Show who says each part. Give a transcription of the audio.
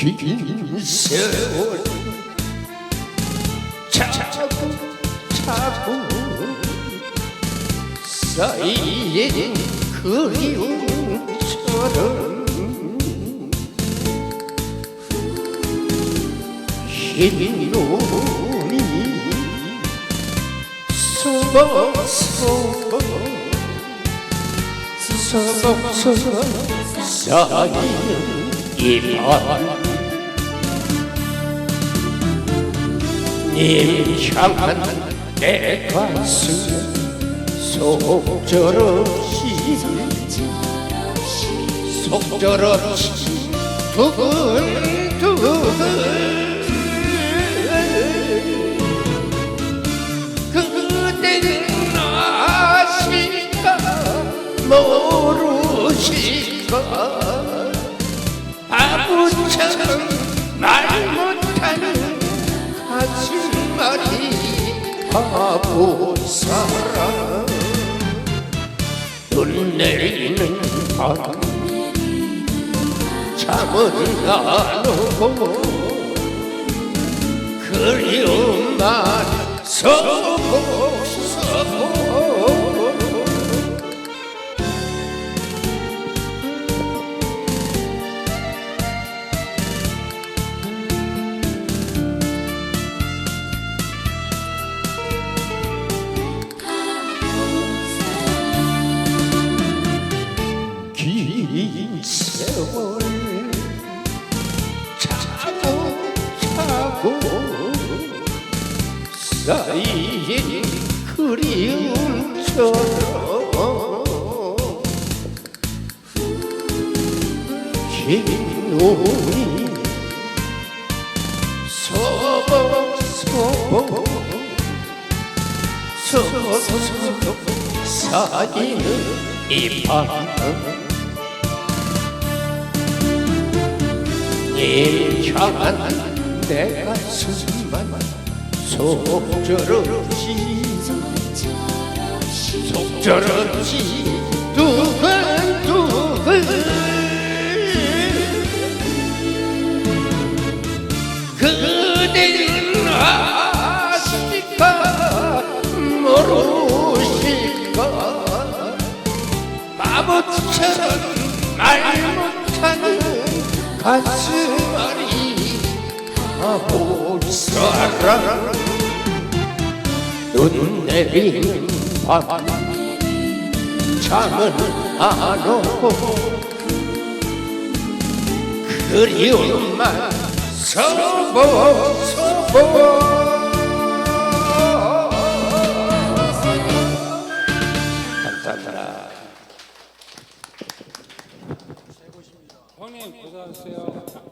Speaker 1: 긴 세월 차고 차고 쌓인 그리움처럼 흰 눈이 서벅서벅 서벅서벅 쌓이는 이밤 님 향한 내 가슴 속절없이 속절없이 두근두근 그대는 아실까 모르실까 바보처럼 말 바보 사람 눈 내리는 밤 잠은 안 오고 그리움만 서고 서고 세월 차고 차고 쌓인 그리움처럼 긴 눈이 서벅서벅 서벅서벅 쌓이는 이 밤 님 향한 내 가슴만 속절없이 속절없이 두근두근 그대는 아실까 모르실까? 바보처럼 말 못하는 가슴앓이 바보 사람 눈 내리는 밤 잠은 안 오고 그리움만 서보 서보 형님 고생하셨어요.